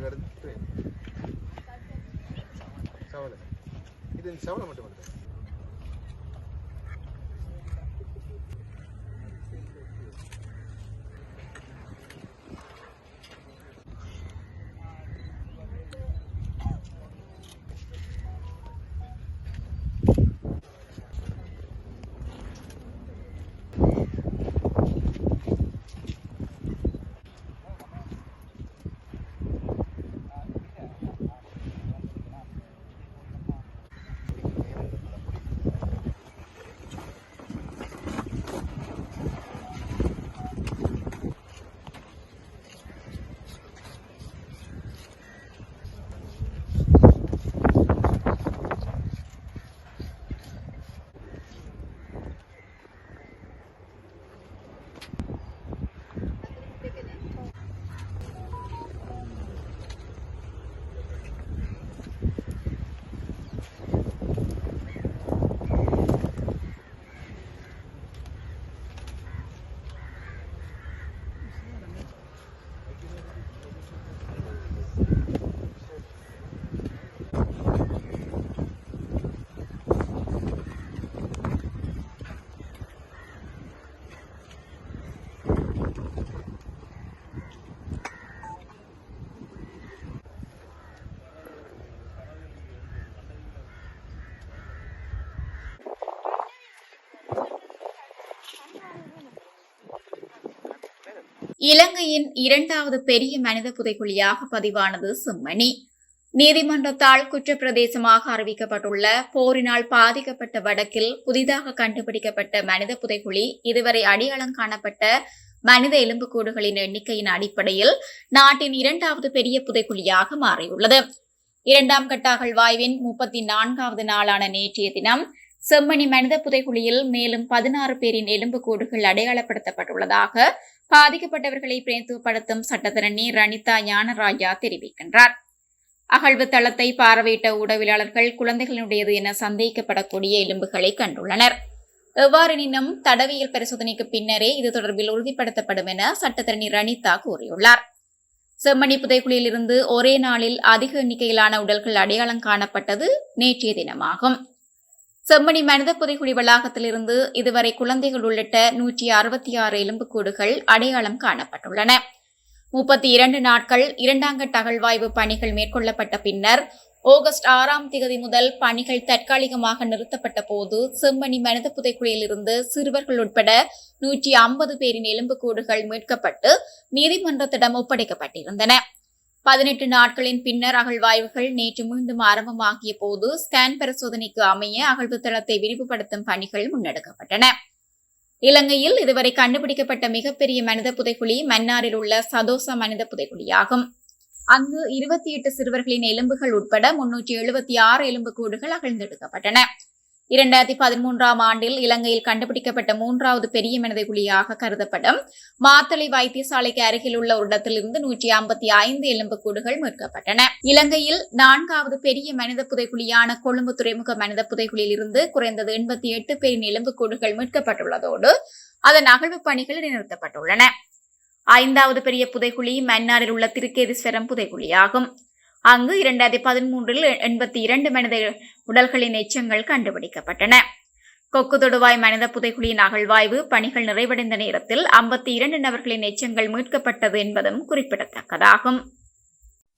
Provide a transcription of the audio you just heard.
ಕಡೆದು ಸವಳೆ ಇದನ್ನು ಸವಳ ಮಟ್ಟ ಮಾಡ್ತಾರೆ இலங்கையின் இரண்டாவது பெரிய மனித புதைக்குழியாக பதிவானது செம்மணி. நீதிமன்றத்தால் குற்றப்பிரதேசமாக அறிவிக்கப்பட்டுள்ள போரினால் பாதிக்கப்பட்ட வடக்கில் புதிதாக கண்டுபிடிக்கப்பட்ட மனித புதைக்குழி இதுவரை அடையாளம் காணப்பட்ட மனித எலும்புக்கூடுகளின் எண்ணிக்கையின் அடிப்படையில் நாட்டின் இரண்டாவது பெரிய புதைக்குழியாக மாறியுள்ளது. இரண்டாம் கட்ட அகழ்வாய்வின் முப்பத்தி நான்காவது நாளான நேற்றைய தினம் செம்மணி மனித புதைக்குழியில் மேலும் பதினாறு பேரின் எலும்புக்கூடுகள் அடையாளப்படுத்தப்பட்டுள்ளதாக பாதிக்கப்பட்டவர்களை பிரேத்துப்படுத்தும் சட்டத்தரணி ரணிதா ஞானராஜா தெரிவிக்கின்றார். அகழ்வு தளத்தை பார்வையிட்ட ஊடகவியலாளர்கள் குழந்தைகளுடையது என சந்தேகிக்கப்படக்கூடிய எலும்புகளை கண்டுள்ளனர். எவ்வாறெனினும் தடவியல் பரிசோதனைக்கு பின்னரே இது தொடர்பில் உறுதிப்படுத்தப்படும் என சட்டத்தரணி ரணிதா கூறியுள்ளார். செம்மணி புதைக்குழியிலிருந்து ஒரே நாளில் அதிக எண்ணிக்கையிலான உடல்கள் அடையாளம் காணப்பட்டது நேற்றைய தினமாகும். செம்மணி மனித புதைக்குழி வளாகத்திலிருந்து இதுவரை குழந்தைகள் உள்ளிட்ட நூற்றி அறுபத்தி ஆறு எலும்புக்கூடுகள் அடையாளம் காணப்பட்டுள்ளன. முப்பத்தி இரண்டு நாட்கள் இரண்டாங்கட்ட அகழ்வாய்வு பணிகள் மேற்கொள்ளப்பட்ட பின்னர் ஆகஸ்ட் ஆறாம் தேதி முதல் பணிகள் தற்காலிகமாக நிறுத்தப்பட்ட போது செம்மணி மனித புதைக்குழியிலிருந்து சிறுவர்கள் உட்பட நூற்றி ஐம்பது பேரின் எலும்புக்கூடுகள் மீட்கப்பட்டு நீதிமன்றத்திடம் ஒப்படைக்கப்பட்டிருந்தன. பதினெட்டு நாட்களின் பின்னர் அகழ்வாய்வுகள் நேற்று மீண்டும் ஆரம்பமாகிய போது ஸ்கேன் பரிசோதனைக்கு அமைய அகழ்வு தளத்தை விரிவுபடுத்தும் பணிகள் முன்னெடுக்கப்பட்டன. இலங்கையில் இதுவரை கண்டுபிடிக்கப்பட்ட மிகப்பெரிய மனித புதைக்குழி மன்னாரில் உள்ள சதோச மனித புதைக்குழியாகும் அங்கு இருபத்தி எட்டு சிறுவர்களின் எலும்புகள் உட்பட முன்னூற்றி எழுபத்தி ஆறு எலும்புக்கூடுகள் அகழ்ந்தெடுக்கப்பட்டன. இரண்டாயிரத்தி பதிமூன்றாம் ஆண்டில் இலங்கையில் கண்டுபிடிக்கப்பட்ட மூன்றாவது பெரிய மனித குழியாக கருதப்படும் மாத்தளை வைத்தியசாலைக்கு அருகில் உள்ள ஒரு இடத்திலிருந்து நூற்றி ஐம்பத்தி ஐந்து எலும்புக்கூடுகள் மீட்கப்பட்டன. இலங்கையில் நான்காவது பெரிய மனித புதைக்குழியான கொழும்பு துறைமுக மனித புதைக்குழியில் இருந்து குறைந்தது எண்பத்தி எட்டு பேரின் எலும்புக்கூடுகள் மீட்கப்பட்டுள்ளதோடு அதன் அகழ்வு பணிகள் நிறுத்தப்பட்டுள்ளன. ஐந்தாவது பெரிய புதைக்குழி மன்னாரில் உள்ள திருக்கேதீஸ்வரம் புதைக்குழியாகும் அங்கு இரண்டாயிரத்தி பதிமூன்றில் எண்பத்தி இரண்டு மனித உடல்களின் எச்சங்கள் கண்டுபிடிக்கப்பட்டன. கொக்கு தொடுவாய் மனித புதைக்குழியின் அகழ்வாய்வு பணிகள் நிறைவடைந்த நேரத்தில் ஐம்பத்தி இரண்டு நபர்களின் எச்சங்கள் மீட்கப்பட்டது என்பதும் குறிப்பிடத்தக்கதாகும்.